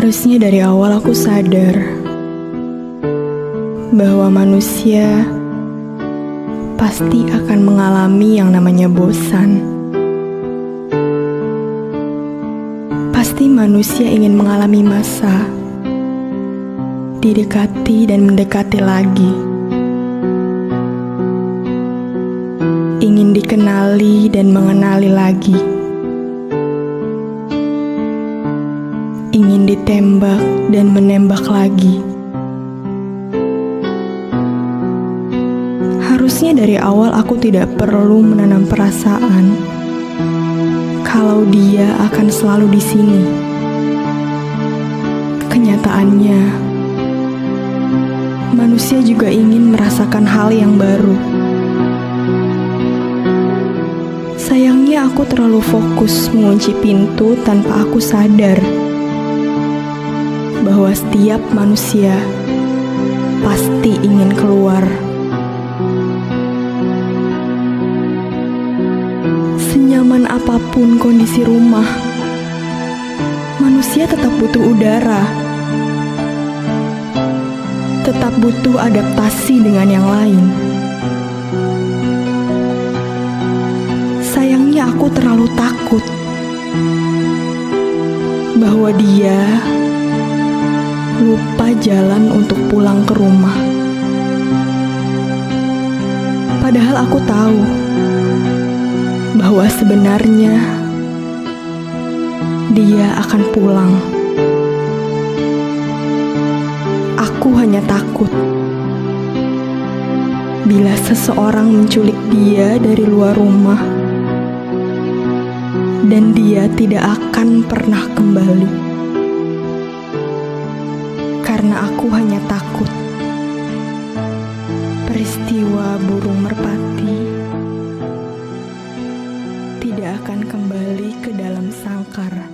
Harusnya dari awal aku sadar bahwa manusia pasti akan mengalami yang namanya bosan. Pasti manusia ingin mengalami masa didekati dan mendekati lagi. Ingin dikenali dan mengenali lagi. Ditembak dan menembak lagi. Harusnya dari awal aku tidak perlu menanam perasaan kalau dia akan selalu di sini. Kenyataannya, manusia juga ingin merasakan hal yang baru. Sayangnya aku terlalu fokus mengunci pintu tanpa aku sadar bahwa setiap manusia pasti ingin keluar. Senyaman apa pun kondisi rumah, manusia tetap butuh udara, tetap butuh adaptasi dengan yang lain. Sayangnya, aku terlalu takut bahwa dia lupa jalan untuk pulang ke rumah. Padahal aku tahu bahwa sebenarnya dia akan pulang. Aku hanya takut bila seseorang menculik dia dari luar rumah dan dia tidak akan pernah kembali karena aku hanya takut peristiwa burung merpati tidak akan kembali ke dalam sangkar.